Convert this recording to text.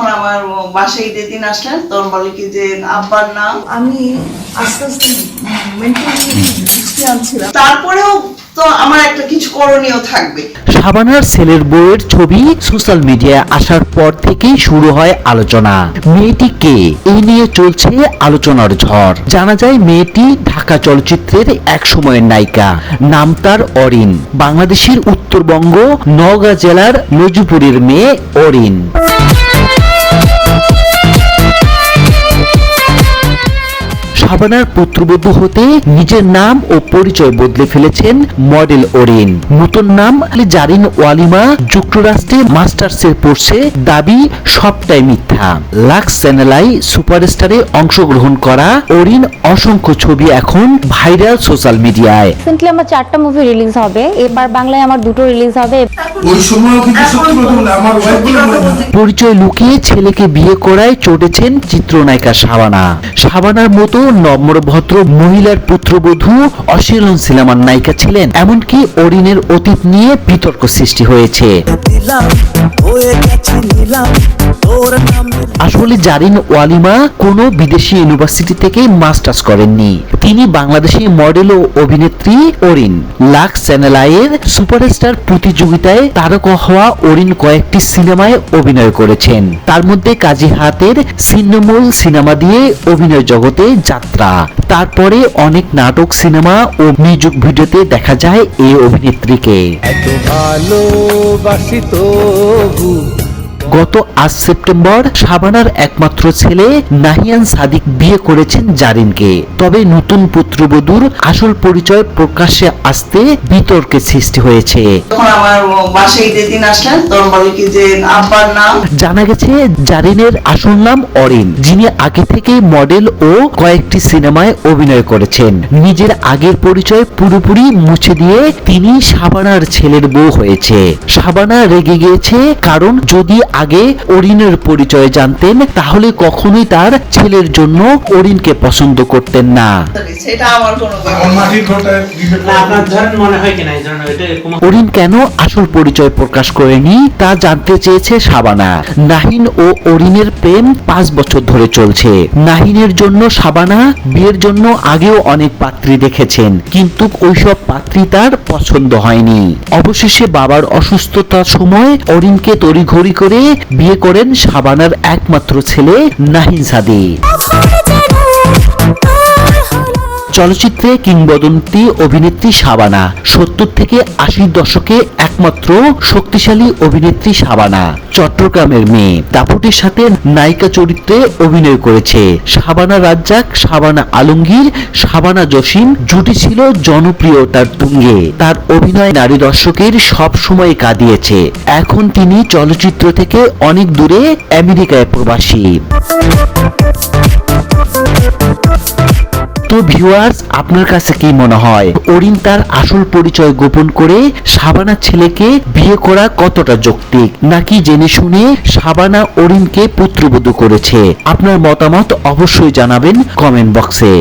যখন আমার বাসায় ঈদের দিন আসলেন। তখন বলে কি যে আব্বার নাম আমি আস্তে আস্তে মেন্টালি আনছিলাম। তারপরেও তো আমার একটা কিছু করণীয় থাকবে। শাবানার ছেলের বউয়ের ছবি সোশ্যাল মিডিয়ায় আসার পর থেকেই শুরু হয় আলোচনা। মেয়েটি কে? এই নিয়ে চলছে আলোচনার ঝড়। জানা যায় মেয়েটি ঢাকা চলচ্চিত্রের এক সময়ের নায়িকা। নাম তার অরিন। বাংলাদেশের উত্তরবঙ্গ নওগাঁ জেলার নজুপুরের মেয়ে অরিন। শাবানার পুত্রবধূ হতে নিজের নাম ও পরিচয় বদলে ফেলেছেন মডেল ওরিন নতুন নাম জারিন ওয়ালিমা যুক্তরাষ্ট্রে মাস্টার্সের পড়ছে দাবি সবটাই মিথ্যা। লাক্স চ্যানেলাই সুপারস্টারে অংশগ্রহণ করা ওরিন অসংখ্য ছবি এখন ভাইরাল সোশ্যাল মিডিয়ায়। রিসেন্টলি আমার চারটা মুভি রিলিজ হবে। এবার বাংলায় আমার দুটো রিলিজ হবে। ওই আমার পরিচয় লুকিয়ে ছেলেকে বিয়ে করায় চটেছেন চিত্রনায়িকা শাবানা। শাবানার মতো নম্রভদ্র মহিলার পুত্রবধূ অশীলন সিনেমার নায়িকা ছিলেন। এমনকি অরিনের অতীত নিয়ে বিতর্ক সৃষ্টি হয়েছে। হয়ে আসলে জারিন ওয়ালিমা কোনো বিদেশি ইউনিভার্সিটি থেকে মাস্টার্স করেননি। তিনি বাংলাদেশি মডেল ও অভিনেত্রী অরিন। লাক্স চ্যানেল সুপারস্টার প্রতিযোগিতায় তারকা হওয়া অরিন কয়েকটি সিনেমায় অভিনয় করেছেন। তার মধ্যে কাজী হাতের ছিন্নমূল সিনেমা দিয়ে অভিনয় জগতে যাত্রা। তারপরে অনেক নাটক সিনেমা ও মিউজিক ভিডিওতে দেখা যায় এই অভিনেত্রীকে। এত ভালোবাসি তবু গত আজ সেপ্টেম্বর শাবানার একমাত্র ছেলে নাহিয়ান সাদিক বিয়ে করেছেন জারিনকে। তবে নতুন পুত্রবধূর আসল পরিচয় প্রকাশ্যে আসতে বিতর্কের সৃষ্টি হয়েছে। জানা গেছে জারিনের আসল নাম অরিন যিনি আগে থেকে মডেল ও কয়েকটি সিনেমায় অভিনয় করেছেন। নিজের আগের পরিচয় পুরোপুরি মুছে দিয়ে তিনি শাবানার ছেলের বউ হয়েছে। শাবানা রেগে গিয়েছে কারণ যদি আগে অরিনের পরিচয় জানতেন তাহলে কখনোই তার ছেলের জন্য অরিনকে পছন্দ করতেন না। মনে হয় অরিন কেন আসল পরিচয় প্রকাশ করেনি তা জানতে চেয়েছে শাবানা। নাহিন ও অরিনের প্রেম পাঁচ বছর ধরে চলছে। নাহিনের জন্য সাবানা বিয়ের জন্য আগেও অনেক পাত্রী দেখেছেন কিন্তু ওইসব পাত্রী তার পছন্দ হয়নি। অবশেষে বাবার অসুস্থতার সময় অরিনকে তড়িঘড়ি করে বিয়ে করেন শাবানার একমাত্র ছেলে নাহিন সাদি চলচ্চিত্রে কিংবদন্তি অভিনেত্রী শাবানা। সত্তর থেকে আশির দশকে একমাত্র শক্তিশালী অভিনেত্রী শাবানা, চট্টগ্রামের মেয়ে। দাপটের সাথে নায়িকা চরিত্রে অভিনয় করেছে। শাবানা রাজ্জাক, শাবানা আলমগীর, শাবানা জসিম জুটি ছিল জনপ্রিয়তার তুঙ্গে। তার অভিনয় নারী দর্শকের সব সময় কাঁদিয়েছে। এখন তিনি চলচ্চিত্র থেকে অনেক দূরে আমেরিকায় প্রবাসী। তো ভিউয়ার্স আপনার কাছে কি মনে হয়? অরিন তার আসল পরিচয় গোপন করে সাবানা ছেলেকে বিয়ে করা কতটা যৌক্তিক? নাকি জেনে শুনে সাবানা অরিনকে পুত্রবধূ করেছে? আপনার মতামত অবশ্যই জানাবেন কমেন্ট বক্সে।